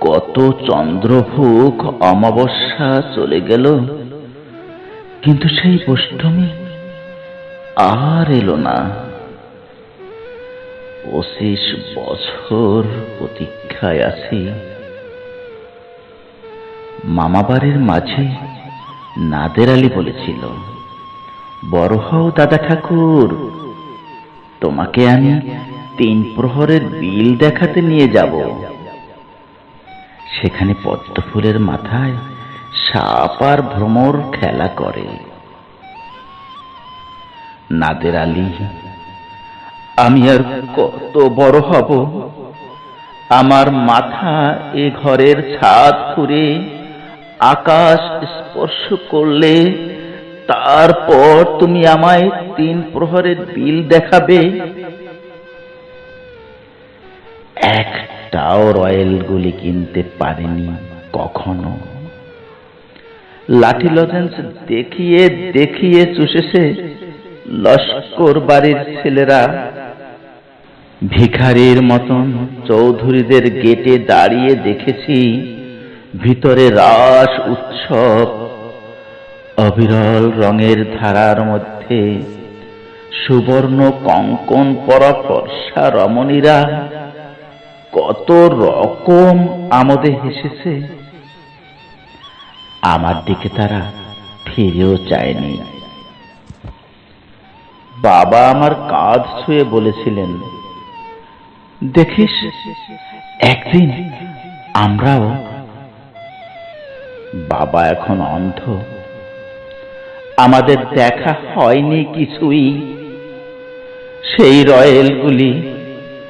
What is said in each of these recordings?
কত চন্দ্রভোগ অমাবস্যা চলে গেল। কিন্তু সেই অষ্টমী আর এলো না। পঁচিশ বছর প্রতীক্ষায় আছি। মামাবাড়ির মাঝে নাদের আলী বলেছিল, বড় হও দাদা ঠাকুর, তোমাকে আমি তিন প্রহরের বিল দেখাতে নিয়ে যাব। সেখানে পদ্ম ফুলের মাথায় সাপ আর ভ্রমর খেলা করে। নাদের আলী, আমি আর কত বড় হব? আমার মাথা এ ঘরের ছাদ ফুরে আকাশ স্পর্শ করলে তারপর তুমি আমায় তিন প্রহরের বিল দেখাবে। একটাও রয়্যাল গুলি কিনতে পারেনি কখনো। লাঠি লজেন্স দেখিয়ে দেখিয়ে চুষেছে লস্কর বাড়ির ছেলেরা। ভিখারির মতন চৌধুরীদের গেটে দাঁড়িয়ে দেখেছি ভিতরে রাস উৎসব। অবিরল রঙের ধারার মধ্যে সুবর্ণ কঙ্কন পরা ফর্সা রমণীরা কত রকম আমোদে হেসেছে। আমার দিকে তারা ফিরেও চায়নি। বাবা আমার কাঁধ ছুঁয়ে বলেছিলেন, দেখিস, একদিন আমরাও বাবা এখন অন্ধ। আমাদের দেখা হয়নি কিছুই। সেই রয়েলগুলি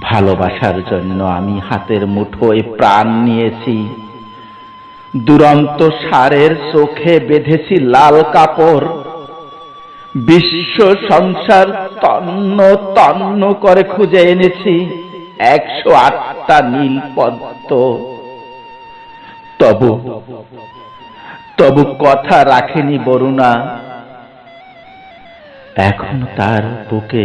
ভালোবাসার জন্য আমি হাতের মুঠোয় প্রাণ নিয়েছি। দুরন্ত সারের চোখে বেঁধেছি লাল কাপড়। বিশ্ব সংসার তন্ন তন্ন করে খুঁজে এনেছি। একশো আটটা নীল পদ্ম তবু তবু কথা রাখেনি বরুণা। এখন তার বুকে